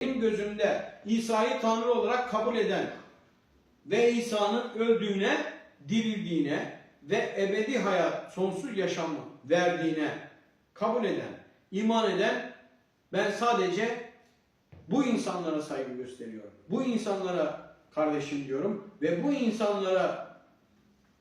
benim gözümde İsa'yı Tanrı olarak kabul eden ve İsa'nın öldüğüne, dirildiğine ve ebedi hayat, sonsuz yaşamı verdiğine kabul eden, iman eden ben sadece bu insanlara saygı gösteriyorum. Bu insanlara kardeşim diyorum ve bu insanlara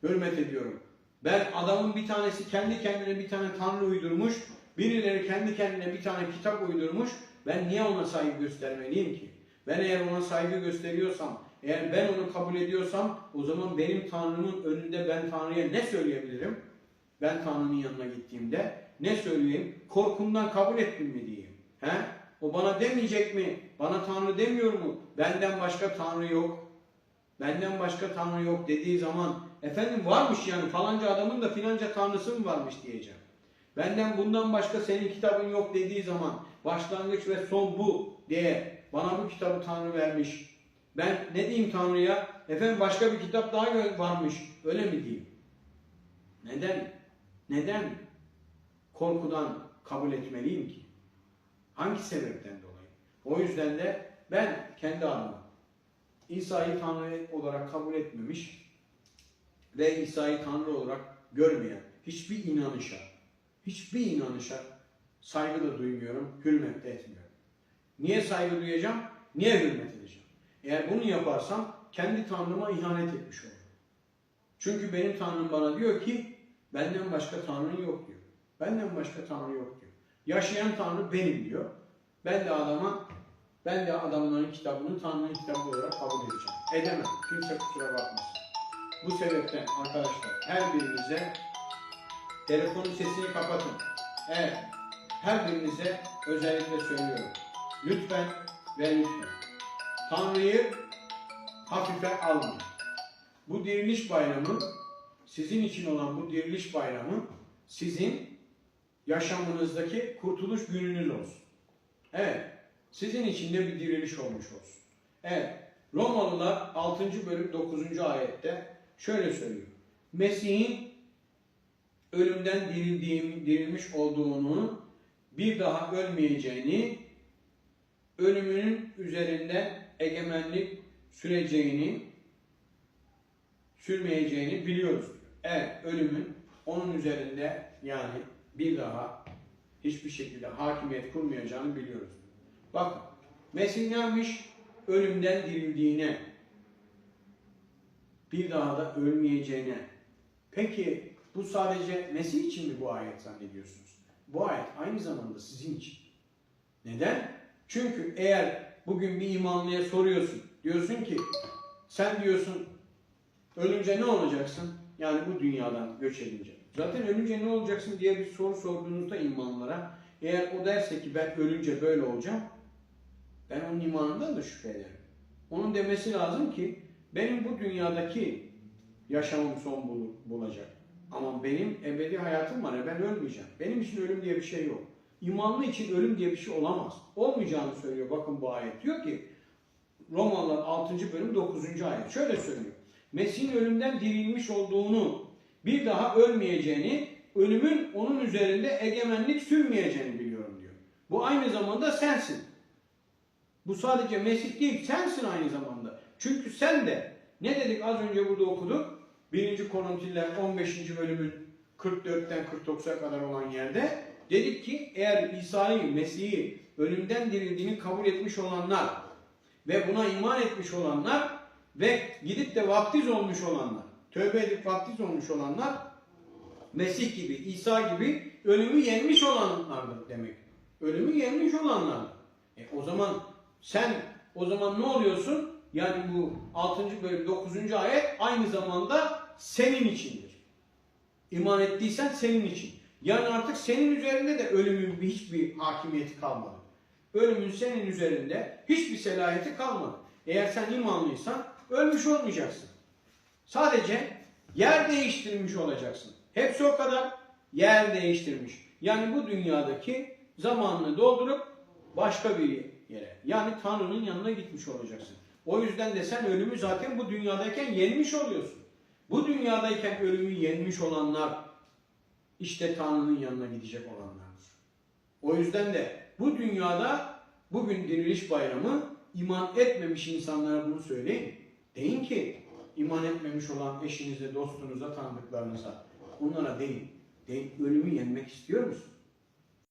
hürmet ediyorum. Ben adamın bir tanesi kendi kendine bir tane tanrı uydurmuş, birileri kendi kendine bir tane kitap uydurmuş. Ben niye ona saygı göstermeliyim ki? Ben eğer ona saygı gösteriyorsam, eğer ben onu kabul ediyorsam o zaman benim Tanrımın önünde ben Tanrı'ya ne söyleyebilirim? Ben Tanrı'nın yanına gittiğimde ne söyleyeyim? Korkumdan kabul ettim mi diyeyim? He? O bana demeyecek mi? Bana Tanrı demiyor mu? Benden başka Tanrı yok. Benden başka Tanrı yok dediği zaman efendim varmış yani falanca adamın da filanca Tanrısı mı varmış diyeceğim. Benden bundan başka senin kitabın yok dediği zaman başlangıç ve son bu diye bana bu kitabı Tanrı vermiş. Ben ne diyeyim Tanrı'ya? Efendim başka bir kitap daha varmış. Öyle mi diyeyim? Neden? Neden korkudan kabul etmeliyim ki? Hangi sebepten dolayı? O yüzden de ben kendi adıma İsa'yı Tanrı olarak kabul etmemiş ve İsa'yı Tanrı olarak görmeyen hiçbir inanışa, hiçbir inanışa saygı da duymuyorum, hürmet de etmiyorum. Niye saygı duyacağım? Niye hürmet edeceğim? Eğer bunu yaparsam kendi Tanrıma ihanet etmiş olurum. Çünkü benim Tanrım bana diyor ki benden başka Tanrı yok diyor. Benden başka Tanrı yok diyor. Yaşayan Tanrı benim diyor. Ben de adama ben de adamların kitabını Tanrı'nın kitabı olarak kabul edeceğim. Edemem. Kimse kusura bakmasın. Bu sebepten arkadaşlar her birinize telefonun sesini kapatın. Evet. Her birinize özellikle söylüyorum. Lütfen ve lütfen. Tanrı'yı hafife almayın. Bu diriliş bayramı sizin için olan bu diriliş bayramı sizin yaşamınızdaki kurtuluş gününüz olsun. Evet. Sizin için de bir diriliş olmuş olsun. Evet. Romalılar 6. bölüm 9. ayette şöyle söylüyor. Mesih'in ölümden dirildiğim, dirilmiş olduğunu, bir daha ölmeyeceğini, ölümünün üzerinde egemenlik süreceğini, sürmeyeceğini biliyoruz. Evet, ölümün onun üzerinde yani bir daha hiçbir şekilde hakimiyet kurmayacağını biliyoruz. Bakın, Mesih neymiş? Ölümden dirildiğine, bir daha da ölmeyeceğine. Peki bu sadece Mesih için mi bu ayet zannediyorsunuz? Bu ayet aynı zamanda sizin için. Neden? Çünkü eğer bugün bir imanlıya soruyorsun, diyorsun ki sen diyorsun ölünce ne olacaksın? Yani bu dünyadan göç edince. Zaten ölünce ne olacaksın diye bir soru sorduğunuzda imanlara eğer o derse ki ben ölünce böyle olacağım ben onun imanından da şüphe ederim. Onun demesi lazım ki benim bu dünyadaki yaşamım son bul- bulacak. Ama benim ebedi hayatım var ya ben ölmeyeceğim. Benim için ölüm diye bir şey yok. İmanlı için ölüm diye bir şey olamaz. Olmayacağını söylüyor bakın bu ayet. Diyor ki Romalılar 6. bölüm 9. ayet. Şöyle söylüyor. Mesih'in ölümden dirilmiş olduğunu, bir daha ölmeyeceğini, ölümün onun üzerinde egemenlik sürmeyeceğini biliyorum diyor. Bu aynı zamanda sensin. Bu sadece Mesih değil, sensin aynı zamanda. Çünkü sen de ne dedik az önce burada okuduk? 1. Korintiler 15. bölümün 44'ten 49'a kadar olan yerde dedik ki eğer İsa'yı, Mesih'i ölümden dirildiğini kabul etmiş olanlar ve buna iman etmiş olanlar ve gidip de vaftiz olmuş olanlar, tövbe edip vaftiz olmuş olanlar Mesih gibi, İsa gibi ölümü yenmiş olanlardır demek. Ölümü yenmiş olanlar. E o zaman sen o zaman ne oluyorsun? Yani bu 6. bölüm 9. ayet aynı zamanda senin içindir. İman ettiysen senin için. Yani artık senin üzerinde de ölümün bir- hiçbir hakimiyeti kalmadı. Ölümün senin üzerinde hiçbir selahiyeti kalmadı. Eğer sen imanlıysan ölmüş olmayacaksın. Sadece yer değiştirmiş olacaksın. Hepsi o kadar yer değiştirmiş. Yani bu dünyadaki zamanını doldurup başka bir yere yani Tanrı'nın yanına gitmiş olacaksın. O yüzden de sen ölümü zaten bu dünyadayken yenmiş oluyorsun. Bu dünyadayken ölümü yenmiş olanlar işte Tanrı'nın yanına gidecek olanlardır. O yüzden de bu dünyada Bugün diriliş bayramı iman etmemiş insanlara bunu söyleyin. Deyin ki iman etmemiş olan eşinize, dostunuza, tanıdıklarınıza onlara deyin. Deyin ölümü yenmek istiyor musun?